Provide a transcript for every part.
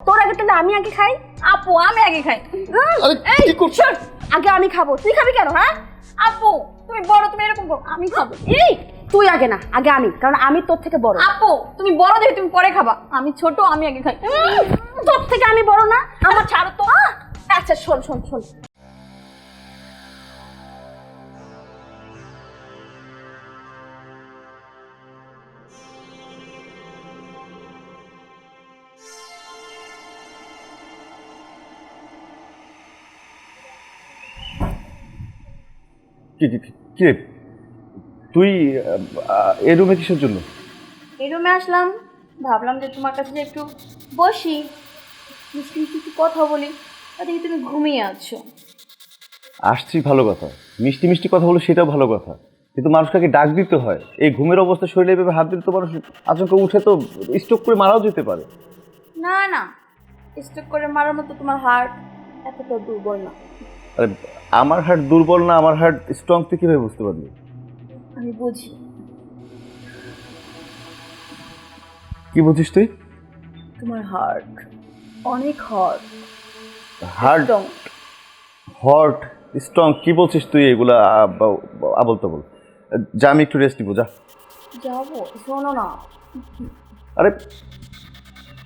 তোর আগে তাহলে আমি আগে খাই? আপু আমি আগে খাই। উম, আরে কি করছিস? আগে আমি খাব। তুই খাবি কেন হ্যাঁ? আপু তুমি বড় তুমি এরকম করো। আমি খাব। এই তুই আগে না আগে আমি কারণ আমি তোর থেকে বড়। আপু তুমি বড় দেখে তুমি পরে খাবা। আমি ছোট আমি আগে খাই। তোর থেকে আমি বড় না আমার ছাড়ো তো। আহ! আচ্ছা শোন শোন শোন। কি রে? তুই এই রুমে কিসের জন্য? এই রুমে আসলাম। ভাবলাম যে তোমার কাছে যে একটু বসি। মিষ্টি মিষ্টি একটু কথা বলি। দেখি তুমি ঘুমিয়ে আছো। আসছি ভালো কথা। মিষ্টি মিষ্টি কথা বলে সেটাও ভালো কথা। কিন্তু মানুষকে ডাক দিতে হয়। এই ঘুমের অবস্থা শরীরে এভাবে হাত দিলে তো মানুষ আচমকা উঠে তো স্ট্রোক করে মারাও যেতে পারে। না না। স্টক করে মারার মতো তোমার হার্ট এতটা দুর্বল না। আরে আমার হার্ট দুর্বল না আমার হার্ট স্ট্রং তুই কীভাবে বুঝতে পারলি আমি বুঝি। কি বুঝিস তুই? তোমার হার্ট অনেক হার্ট হার্ট হট স্ট্রং কি বলছিস তুই এগুলা? আবল তাবল। যা আমি একটু রেস্ট নিবো যা। যাব শোনো না। আরে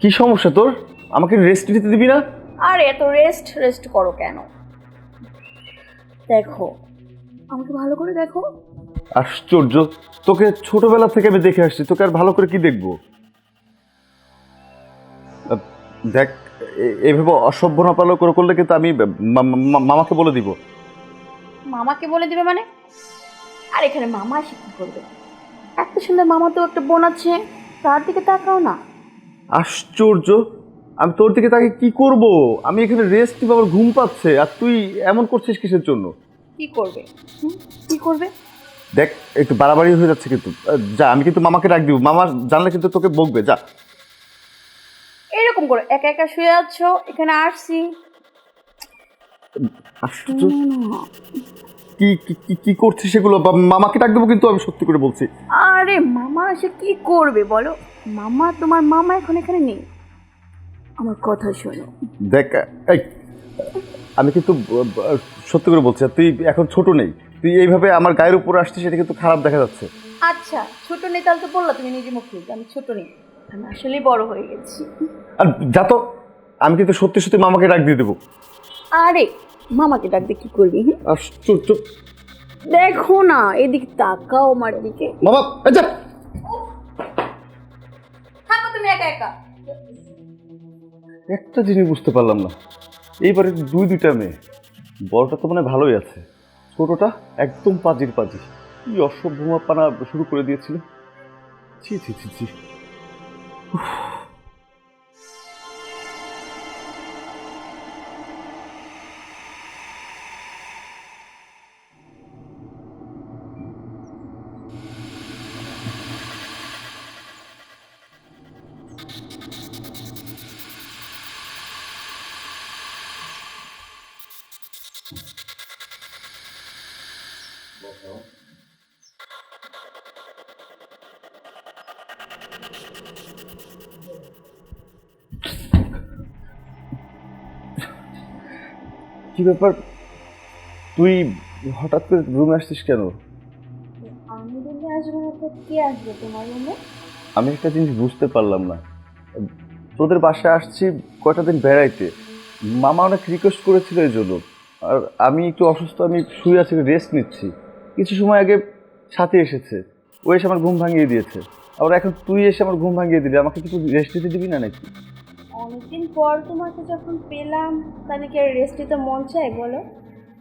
কি সমস্যা তোর? আমাকে রেস্ট নিতে দিবি না? আর এত রেস্ট রেস্ট করো কেন? দেখো। আমাকে ভালো করে দেখো। আশ্চর্য তোকে ছোটবেলা থেকে আমি দেখে আসছি তোকে আর ভালো করে কি দেখব? দেখ এভাবে অসভ্য না পালো করে করলে কিন্তু আমি মামাকে বলে দিব। মামাকে বলে দিবে মানে? আর এখানে মামা এসে কি করবে? এত সুন্দর মামা তো একটা বোন আছে তার দিকে তাকাও না। আশ্চর্য আমি তোর দিকে তাকে কি করব? আমি এখানে রেস্ট নিব আমার ঘুম পাচ্ছে? আর তুই এমন করছিস কিসের জন্য? কি করবে? হুম? কি করবে? দেখ একটু বাড়াবাড়ি হয়ে যাচ্ছে কিন্তু। আহ, যা আমি কিন্তু মামাকে ডাক দিব। মামা জানলে কিন্তু তোকে বকবে যা। এরকম করে একা একা শুয়ে আছো এখানে আসছি। আশ্চর্য কি কি- কি কি করছিস সেগুলো? মামাকে ডাক দেবো কিন্তু আমি সত্যি করে বলছি। আরে মামা এসে কি করবে বলো? মামা তোমার মামা এখন এখানে নেই। আমার কথা শোনো। দেখ এই আমি কিন্তু সত্যি করে বলছি তুই এখন ছোট নেই। তুই এইভাবে আমার গায়ের উপর আসছিস সেটা কিন্তু খারাপ দেখা যাচ্ছে। আচ্ছা ছোট নেই তাহলে তো বললা তুমি নিজে মুখে আমি ছোট নেই। আমি আসলেই বড় হয়ে গেছি। আর যা তো আমি কিন্তু সত্যি সত্যি মামাকে ডাক দিয়ে দেবো। আরে মামাকে ডাক দিয়ে কি করবি? আশ্চর্য দেখো না এদিক তাকাও আমার দিকে। মামা যা। থাকো তুমি একা একা। একটা জিনিস বুঝতে পারলাম না। এইবারে দুই, দুইটা মেয়ে, বড়টা তো মানে ভালোই আছে, ছোটোটা একদম পাজির পাজি কি অসভ্য পানা শুরু করে দিয়েছিল। ছি ছি ছি ছি। কি ব্যাপার? তুই হঠাৎ করে রুমে আসছিস কেন? আমি রুমে আসব না তো কে আসবে তোমার রুমে? আমি একটা জিনিস বুঝতে পারলাম না। তোদের বাসায় আসছি কয়টা দিন বেড়াইতে। মামা অনেক রিকোয়েস্ট করেছিল এই জন্য। আর আমি একটু অসুস্থ আমি শুয়ে আছি রেস্ট নিচ্ছি। কিছু সময় আগে সাথে এসেছে। ও এসে আমার ঘুম ভাঙিয়ে দিয়েছে। আবার এখন তুই এসে আমার ঘুম ভাঙিয়ে দিলি আমাকে কিছু রেস্ট দিতে দিবি না নাকি? অনেকদিন পর তোমাকে যখন পেলাম তাহলে কি আর রেস্ট নিতে মন চাই বলো?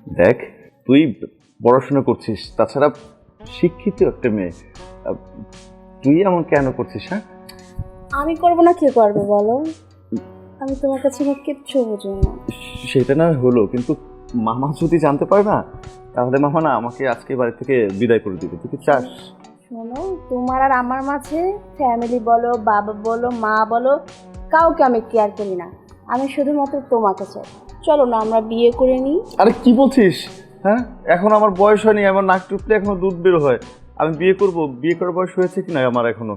দেখ তুই পড়াশোনা করছিস তাছাড়া শিক্ষিত একটা মেয়ে। আহ, তুই এমন কেন করছিস হ্যাঁ? আমি করব না কে করবে বলো? আমি তোমার কাছে আমার কিচ্ছু বুঝি না। সেটা না হলো কিন্তু মামা যদি জানতে পারে না তাহলে মামা না আমাকে আজকে বাড়ি থেকে বিদায় করে দিবে তুই কি চাস? শোনো তোমার আর আমার মাঝে ফ্যামিলি বলো বাবা বলো মা বলো কাউকে আমি কেয়ার করি না। আমি শুধুমাত্র তোমাকে চাই। চলো না আমরা বিয়ে করে নিই। আরে কি বলছিস? হ্যাঁ? এখন আমার বয়স হয়নি আমার নাক টুকলে এখনও দুধ বের হয়। আমি বিয়ে করব। বিয়ে করার বয়স হয়েছে কি না আমার এখনও?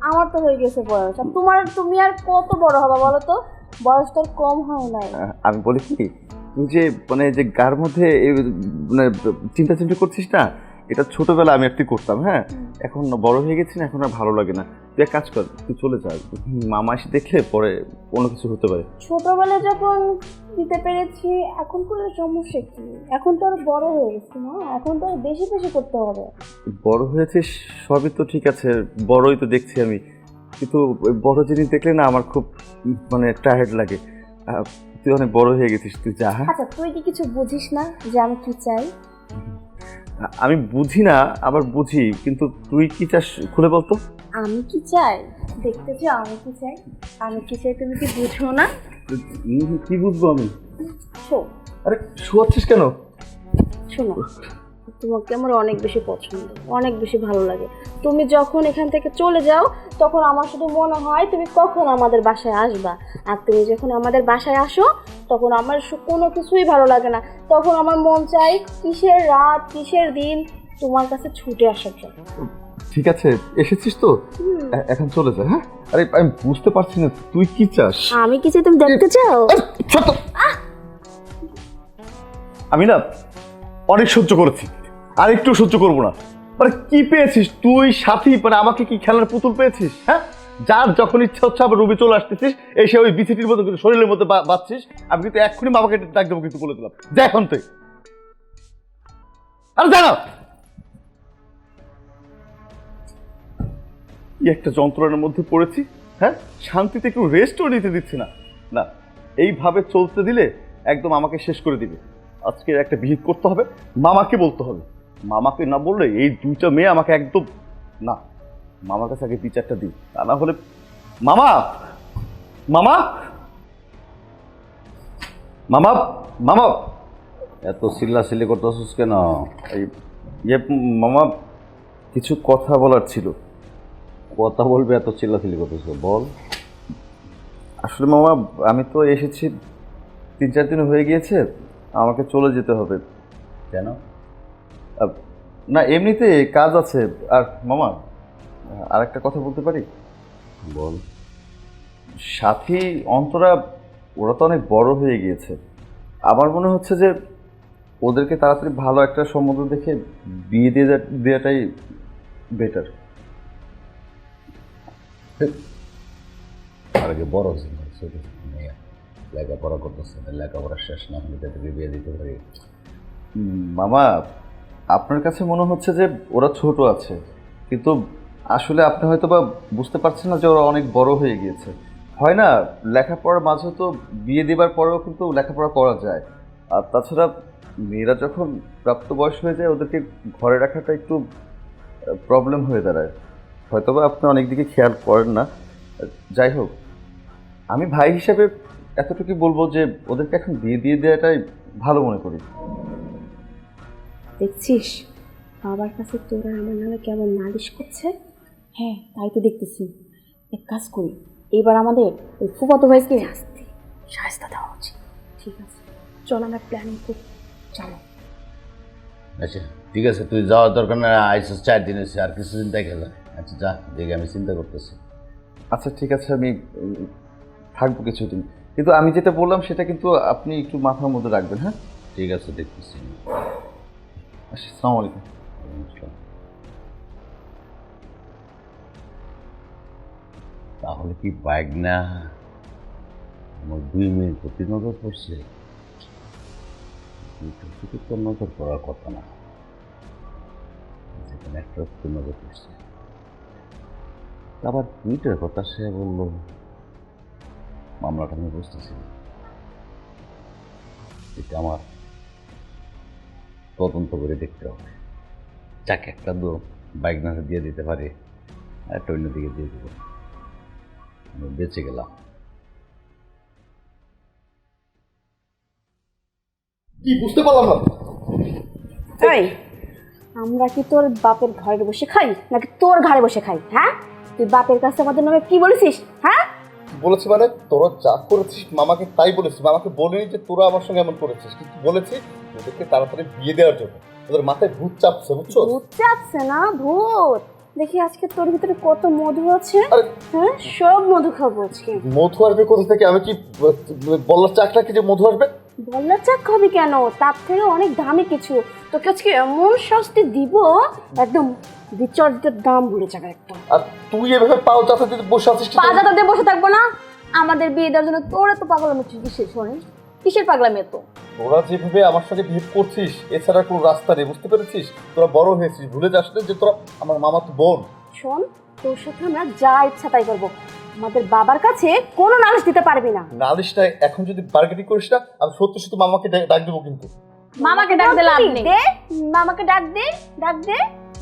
আমার তো হয়ে গেছে বয়স। আর তোমার তুমি আর কত বড় হবে বলো তো? বয়স তোর কম হয় নাই। আহ, আমি বলি কি তুই যে মানে যে গার মধ্যে এই মানে চিন্তা চিন্তা করছিস না এটা ছোটবেলা আমি আর তুই করতাম হ্যাঁ? এখন বড় হয়ে গেছি না এখন আর ভালো লাগে না। তুই এক কাজ কর তুই চলে যা। মামা এসে দেখলে পরে কোনো কিছু হতে পারে। ছোটবেলায় যখন দিতে পেরেছি এখন কোনো সমস্যা কি? এখন তো আর বড় হয়ে গেছি না এখন তো আর বেশি বেশি করতে হবে। বড় হয়েছিস সবই তো ঠিক আছে বড়ই তো দেখছি আমি। কিন্তু বড় জিনিস দেখলে না আমার খুব মানে টায়ার্ড লাগে। তুই অনেক বড় হয়ে গেছিস তুই যা হ্যাঁ? আচ্ছা তুই কি কিছু বুঝিস না যে আমি কি চাই? আমি বুঝি না আবার বুঝি কিন্তু তুই কি চাস খুলে বলতো? আমি কি চাই? দেখতে চাও আমি কি চাই? আমি কি চাই তুমি কি বুঝো না? কি বুঝব আমি? শো। আরে শোয়াচ্ছিস কেন? শোনো তোমাকে আমার অনেক বেশি পছন্দ অনেক বেশি ভালো লাগে। তুমি যখন এখান থেকে চলে যাও তখন আমার শুধু মনে হয় তুমি কখন আমাদের বাসায় আসবা। আর তুমি যখন আমাদের বাসায় আসো তখন আমার কোনো কিছুই ভালো লাগে না। তখন আমার মন চাই কিসের রাত কিসের দিন তোমার কাছে ছুটে আসার জন্য। ঠিক আছে এসেছিস তো? এখন চলে যা হ্যাঁ? আরে আমি বুঝতে পারছি না তুই কি চাস? আমি কি চাই তুমি দেখতে চাও? ছোট। আমি না অনেক সহ্য করেছি আর একটু সহ্য করব না। মানে কি পেয়েছিস তুই সাথী? মানে আমাকে কি খেলার পুতুল পেয়েছিস হ্যাঁ? যার যখন ইচ্ছা হচ্ছে আবার রুমে চলে আসতেছিস এসে ওই বিসিটির মতো কিন্তু শরীরের মধ্যে বাঁচছিস আমি কিন্তু এক্ষুনি বাবাকে ডাক দেবো কিন্তু বলে দিলাম। যা এখন তুই আর জানা কি একটা যন্ত্রণার মধ্যে পড়েছি? হ্যাঁ? শান্তিতে একটু রেস্টও নিতে দিচ্ছি না। না এইভাবে চলতে দিলে একদম আমাকে শেষ করে দিবে। আজকে একটা বিহিত করতে হবে মামাকে বলতে হবে। মামাকে না বললে এই দুইটা মেয়ে আমাকে একদম না মামার কাছে আগে বিচারটা দিই। তা না হলে মামা! মামা! মামা! মামা! এত চিল্লাচিল্লি করতেছিস কেন? এই ইয়ে মামা কিছু কথা বলার ছিল। কথা বলবে এত চিল্লাচিল্লি করতেছিস বল। আসলে মামা আমি তো এসেছি তিন চার দিন হয়ে গিয়েছে আমাকে চলে যেতে হবে। কেন? না এমনিতে কাজ আছে। আর মামা আর একটা কথা বলতে পারি? বল। সাথী অন্তরা ওরা তো অনেক বড় হয়ে গিয়েছে। আমার মনে হচ্ছে যে ওদেরকে তাড়াতাড়ি ভালো একটা সম্বন্ধ দেখে বিয়ে দিয়ে দেওয়াটাই বেটার আর আগে বড় ছিল ছোট মেয়ে লেখাপড়া করতেছে না লেখাপড়া শেষ না হলে তাদেরকে বিয়ে দিতে পারি। মামা, আপনার কাছে মনে হচ্ছে যে ওরা ছোট আছে, কিন্তু আসলে আপনি হয়তো বা বুঝতে পারছেন না যে ওরা অনেক বড় হয়ে গিয়েছে। হয় না, লেখাপড়ার মাঝে তো বিয়ে দেবার পরেও কিন্তু লেখাপড়া করা যায়। আর তাছাড়া মেয়েরা যখন প্রাপ্ত বয়স হয়ে যায়, ওদেরকে ঘরে রাখাটা একটু প্রবলেম হয়ে দাঁড়ায়। হয়তো বা আপনি অনেক দিকে খেয়াল করেন না। যাই হোক আমি ভাই হিসেবে এতটুকু বলব যে ওদেরকে এখন বিয়ে দিয়ে দেওয়াটাই ভালো মনে করি। দেখছিস? বাবার কাছে তোরা আমার নামে কেমন নালিশ করছে? হ্যাঁ তাই তো দেখতেছি। এক কাজ করি এবার আমাদের ওই ফুফাতো ভাইকে শাস্তি শাস্তা দেওয়া উচিত ঠিক আছে চল আমরা প্ল্যানিং করি। চলো। আচ্ছা ঠিক আছে তুই যাওয়ার দরকার না আইসিস চার দিন হয়েছে আর কিছুদিন দেখে যা। আচ্ছা যা দেখে আমি চিন্তা করতেছি। আচ্ছা ঠিক আছে আমি থাকব কিছুদিন। কিন্তু আমি যেটা বললাম সেটা কিন্তু আপনি একটু মাথার মধ্যে রাখবেন হ্যাঁ? ঠিক আছে দেখতেছি। আসসালামু আলাইকুম। তাহলে কি বাইক না? আমার দুই মিনিট প্রতি নজর পড়ছে। নজর পড়ার কথা না। যেখানে একটা নজর পড়ছে। আবার টুইটার কথা সে বলল। মামলাটা আমি বুঝতেছি এটা আমার তদন্ত করে দেখতে হবে। যাক একটা দো বাইক না দিয়ে দিতে পারি একটা অন্যদিকে দিয়ে দেবো। আমি বেঁচে গেলাম। কি বুঝতে পারলাম না। এই আমরা কি তোর বাপের ঘরে বসে খাই নাকি তোর ঘরে বসে খাই হ্যাঁ? তুই বাপের কাছে আমাদের নামে কি বলেছিস? হ্যাঁ? বলেছি মানে তোরা যা করেছিস মামাকে তাই বলেছিস মামাকে বলিনি যে তোরা আমার সঙ্গে এমন করেছিস কিন্তু বলেছি ওদেরকে তাড়াতাড়ি বিয়ে দেওয়ার জন্য। ওদের মাথায় ভূত চাপছে বুঝছ? ভূত চাপছে না ভূত। দেখি আজকে তোর ভিতরে কত মধু আছে? হ্যাঁ? সব মধু খাব আজকে। মধু আসবে কোথা থেকে? আমি কি বলার চাকরা কি যে মধু আসবে? বললা চাক খাবি কেন? তার থেকে অনেক দামি কিছু। তোকে আজকে এমন শাস্তি দিব একদম দাম ভুলে যাবে একদম। আর তুই এভাবে পাও দিতে বসে আছিস দিয়ে বসে থাকব না। আমাদের বিয়ে দেওয়ার জন্য তোর তো পাগলামি হচ্ছে কিসের শোনে কিসের পাগলামি এত? তোরা যেভাবে আমার সাথে বিহেভ করছিস এছাড়া কোনো রাস্তা নেই বুঝতে পেরেছিস? তোরা বড় হয়েছিস ভুলে যাস না যে তোরা আমার মামা তো বোন। শোন তোর সাথে আমরা যা ইচ্ছা তাই করব। আমাদের বাবার কাছে কোনো নালিশ দিতে পারবি না। নালিশটা এখন যদি বার্গেটিং করিস না আমি সত্যি সত্যি মামাকে ডা- ডাক দেবো কিন্তু। মামাকে ডাক দিলে লাভ নেই দে মামাকে ডাক দে ডাক দে।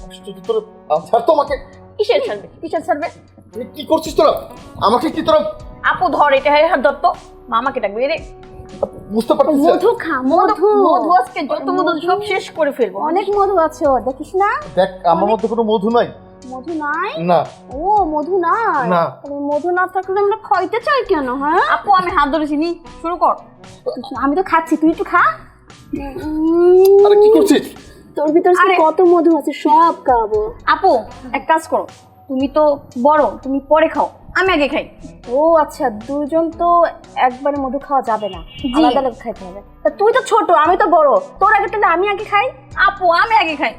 আশ্চর্য তোরা আ, ছাড় তো আমাকে। কিসের ছাড়বে? কিসের ছাড়বে? এ, কি করছিস তোরা? আমাকে কি তোরা আপু ধর এটা হ্যাঁ হাত ধর তো। মামাকে ডাকবে রে। বুঝতে পারছিস না? মধু খা মধু। মধু আজকে যত মধু সব শেষ করে ফেলব। অনেক মধু আছে ওর দেখিস না? দেখ আমার মধ্যে কোনো মধু নাই। মধু নাই? না। ও মধু নাই? না। মধু না থাকলে আমরা খাইতে চাই কেন হ্যাঁ? আপু আমি হাত ধরেছি নি শুরু কর। আমি তো খাচ্ছি তুই একটু খা। আরে কি করছিস? তোর ভিতরে কত মধু আছে সব খাব। আপু এক কাজ করো। তুমি তো বড় তুমি পরে খাও। আমি আগে খাই। ও আচ্ছা দুজন তো একবারে মধু খাওয়া যাবে না। আলাদা আলাদা খাইতে হবে। তা তুই তো ছোট আমি তো বড়। তোর আগে তাহলে আমি আগে খাই? আপু আমি আগে খাই।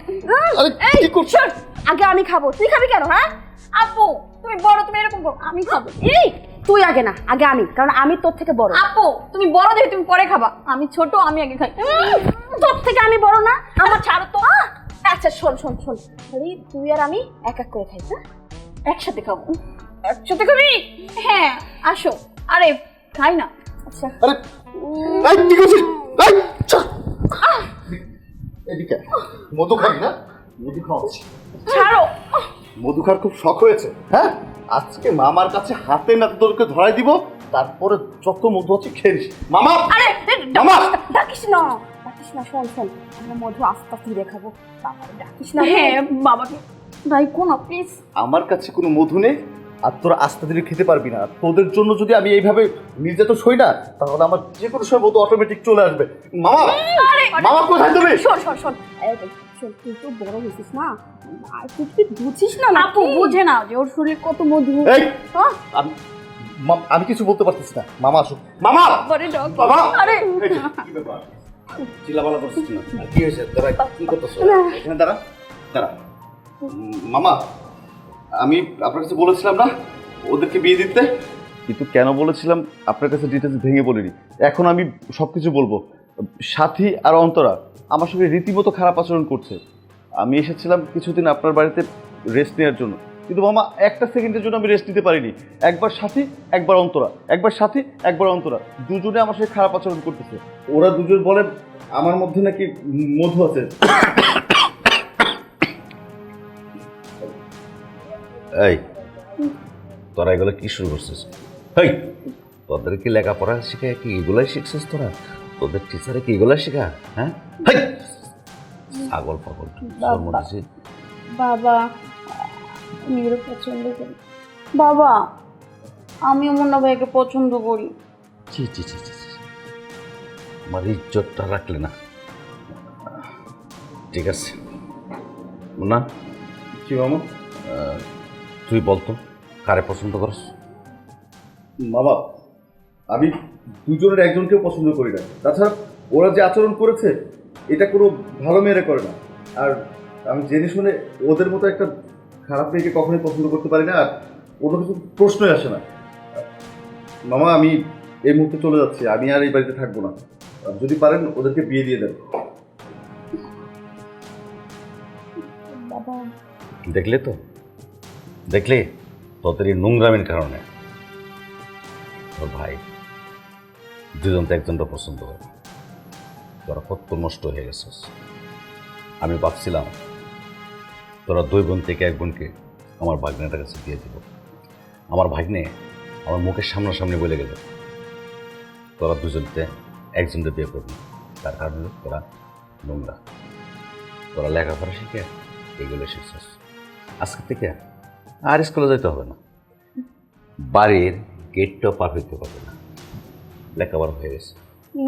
আরে কি করছিস? আগে আমি খাব। তুই খাবি কেন হ্যাঁ? আপু তুমি বড় তুমি এরকম করো। আমি খাব। এই তুই আগে না আগে আমি কারণ আমি তোর থেকে বড়। আপু তুমি বড় দেখে তুমি পরে খাবা। আমি ছোট আমি আগে খাই। তোর থেকে আমি বড় না আমার ছাড়ো তো। আহ! আচ্ছা শোন শোন শোন। আরে তুই আর আমি এক এক করে খাই হ্যাঁ? একসাথে খাব। একসাথে খাবি? হ্যাঁ আসো। আরে খাই না। আচ্ছা। আরে এই কি করছিস? এই ছাড়। এদিকে মধু খাবি না? মধু খাওয়াচ্ছি ছাড়ো। মধু খাওয়ার খুব শখ হয়েছে। হ্যাঁ? আজকে মামার কাছে হাতে নাতে তোরকে ধরাই দিব তারপরে যত মধু আছে খেয়ে নিস। মামা! আরে মামা! ডাকিস না। ডাকিস না শোন শোন। আমরা মধু আস্তে আস্তে দেখাবো। ডাকিস না। হ্যাঁ বাবাকে। ভাই কোন প্লিজ। আমার কাছে কোনো মধু নেই আর তোরা আস্তে ধীরে খেতে পারবি না। তোদের জন্য যদি আমি এইভাবে নির্যাতন সই না তাহলে আমার যে কোনো সময় মধু অটোমেটিক চলে আসবে। মামা! মামা কোথায় তুমি? শোন শোন শোন। এই দেখ, শোন তুই তো বড় হয়েছিস না? আর তুই কি বুঝিস না আপু বুঝে না যে ওর শরীর কত মধু এই! হ্যাঁ? আমি আমি কিছু বলতে পারতেছি না। মামা আসুক। মামা! বরে বাবা! আরে! এই যে, কি ব্যাপার? চিল্লাপাল্লা করছিস না? কি হয়েছে? দাঁড়া কি করতেছ? এখানে দাঁড়া দাঁড়া। মামা আমি আপনার কাছে বলেছিলাম না ওদেরকে বিয়ে দিতে? কিন্তু কেন বলেছিলাম? আপনার কাছে ডিটেলস ভেঙে বলিনি এখন আমি সব কিছু বলব। সাথী আর অন্তরা আমার সঙ্গে রীতিমতো খারাপ আচরণ করছে। আমি এসেছিলাম কিছুদিন আপনার বাড়িতে রেস্ট নেওয়ার জন্য। কিন্তু মামা একটা সেকেন্ডের জন্য আমি রেস্ট নিতে পারিনি। একবার সাথী একবার অন্তরা। একবার সাথী একবার অন্তরা। দুজনে আমার সাথে খারাপ আচরণ করতেছে। ওরা দুজন বলে আমার মধ্যে নাকি মধু আছে। এই তোরা এগুলো কি শুরু করছিস? হেই তোদের কি লেখাপড়া শেখায় কি? এগুলাই শিখছিস তোরা? তোদের টিচারে কি এগুলাই শেখা? হ্যাঁ? পাগল পাগল বাবা আমি ওরা পছন্দ করি। বাবা আমিও মুন্না ভাইকে পছন্দ করি। ছি ছি ছি ছি। আমার ইজ্জতটা রাখলে না। ঠিক আছে। মুন্না? কি মামা। আহ, তুই বলতো কারে পছন্দ করস? বাবা আমি দুজনের একজনকেও পছন্দ করি না। তাছাড়া ওরা যে আচরণ করেছে এটা কোনো ভালো মেয়েরা করে না। আর আমি জেনে শুনে ওদের মতো একটা খারাপ মেয়েকে কখনোই পছন্দ করতে পারি না আর কোনো কিছু প্রশ্নই আসে না। মামা আমি এই মুহূর্তে চলে যাচ্ছি আমি আর এই বাড়িতে থাকব না। যদি পারেন ওদেরকে বিয়ে দিয়ে দেন। দেখলে তো? দেখলে? তোদের এই নোংরামের কারণে। ভাই। দুজন তো একজনটা পছন্দ করে তোরা কত নষ্ট হয়ে গেছিস। আমি ভাবছিলাম, তোরা দুই বোন থেকে এক বোনকে আমার ভাগ্নেটার কাছে দিয়ে দিব। আমার ভাগ্নে আমার মুখের সামনাসামনি বলে গেল, তোরা দুজনতে একজনকে বিয়ে করবি। তার কারণে তোরা নোংরা। তোরা লেখাপড়া শিখে এগুলো শিখছিস। আজকে থেকে আর স্কুলে যেতে হবে না। বাড়ির গেটটাও পার হইতে না। লেখাপড়া হয়ে গেছে।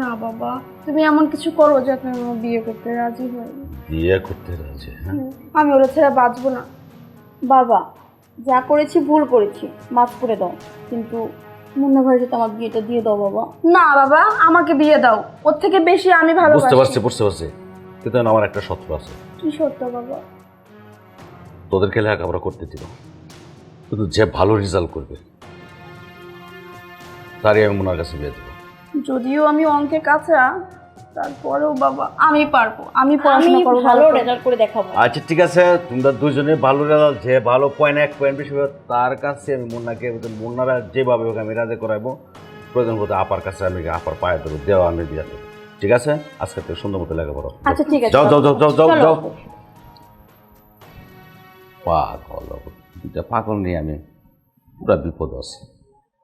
না বাবা তুমি এমন কিছু করো যাতে আমি বিয়ে করতে রাজি হই বিয়ে করতে রয়েছে হ্যাঁ? আমি ওরা ছেড়ে বাঁচবো না। বাবা যা করেছি ভুল করেছি মাফ করে দাও। কিন্তু মুন্না ভাইয়ের সাথে আমার বিয়েটা দিয়ে দাও বাবা। না বাবা আমাকে বিয়ে দাও। ওর থেকে বেশি আমি ভালো বুঝতে পারছি বুঝতে পারছি। কিন্তু আমার একটা শত্রু আছে। কি সত্য বাবা? তোদেরকে লেখাপড়া করতে দিব। কিন্তু যে ভালো রেজাল্ট করবে তারই আমি মোনার কাছে বিয়ে দেবো। যদিও আমি অঙ্কে কাঁচা তারপরেও বাবা আমি পারব আমি পড়াশোনা করব ভালো রেজাল্ট করে। দেখাবো। আচ্ছা ঠিক আছে তোমরা দুজনে ভালো রেজাল্ট যে ভালো পয়েন্ট এক পয়েন্ট বেশি তার কাছে আমি মুন্নাকে মুন্নারা যেভাবে হোক আমি রাজে করাবো প্রয়োজন হতে আপার কাছে আমি আপার পায়ে ধরো দেওয়া আমি দিয়ে ঠিক আছে? আজকে থেকে সুন্দর মতো লেখাপড়া আচ্ছা ঠিক আছে যাও যাও যাও যাও যাও যাও। পাগল দুটা পাগল নিয়ে আমি পুরা বিপদ আছে।